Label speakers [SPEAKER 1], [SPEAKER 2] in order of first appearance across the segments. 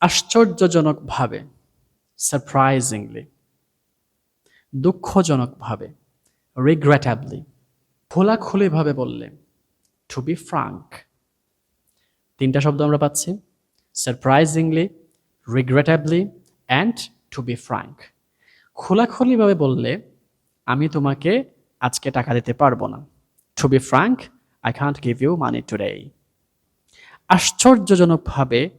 [SPEAKER 1] আশ্চর্যজনকভাবে সারপ্রাইজিংলি দুঃখজনকভাবে রিগ্রেটেবলি খোলাখুলিভাবে বললে two be Frank তিনটা শব্দ আমরা পাচ্ছি surprisingly regrettably and to be frank খোলাখুলিভাবে বললে, আমি তোমাকে আজকে টাকা দিতে পারব না। To be frank I can't give you money today আশ্চর্যজনকভাবে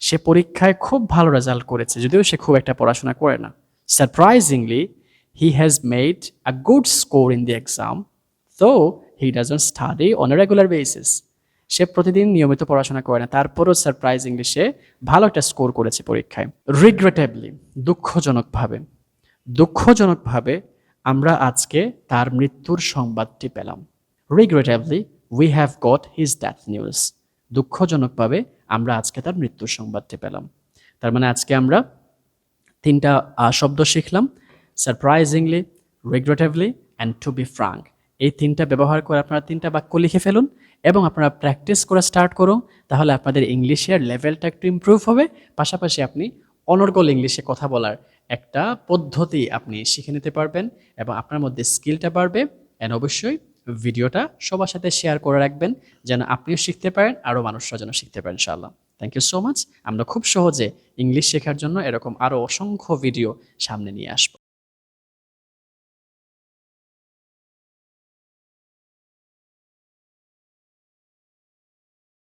[SPEAKER 1] সে পরীক্ষায় খুব ভালো রেজাল্ট করেছে, যদিও সে খুব একটা পড়াশোনা করে না। Surprisingly he has made a good score in the exam তো he doesn't study on a regular basis সে প্রতিদিন নিয়মিত পড়াশোনা করে না, তারপরও সারপ্রাইজিংলি সে ভালো একটা স্কোর করেছে পরীক্ষায়। রিগ্রেটেবলি দুঃখজনকভাবে দুঃখজনকভাবে আমরা আজকে তার মৃত্যুর সংবাদটি পেলাম। Regrettably we have got his death news দুঃখজনকভাবে আমরা আজকে তার মৃত্যুর সংবাদটি পেলাম। তার মানে আজকে আমরা তিনটা শব্দ শিখলাম surprisingly regretively and to be frank এই তিনটা ব্যবহার করে আপনারা তিনটা বাক্য লিখে ফেলুন এবং আপনারা প্র্যাকটিস করা স্টার্ট করুন, তাহলে আপনাদের ইংলিশের লেভেলটা একটু ইমপ্রুভ হবে। পাশাপাশি আপনি অনর্গল ইংলিশে কথা বলার একটা পদ্ধতি আপনি শিখে নিতে পারবেন এবং আপনার মধ্যে স্কিলটা বাড়বে। অ্যান্ড অবশ্যই ভিডিওটা সবার সাথে শেয়ার করে রাখবেন, যেন আপনিও শিখতে পারেন আরও মানুষরা যেন শিখতে পারেন ইনশাআল্লাহ। থ্যাংক ইউ সো মাচ আমরা খুব সহজে ইংলিশ শেখার জন্য এরকম আরও অসংখ্য ভিডিও সামনে নিয়ে আসব।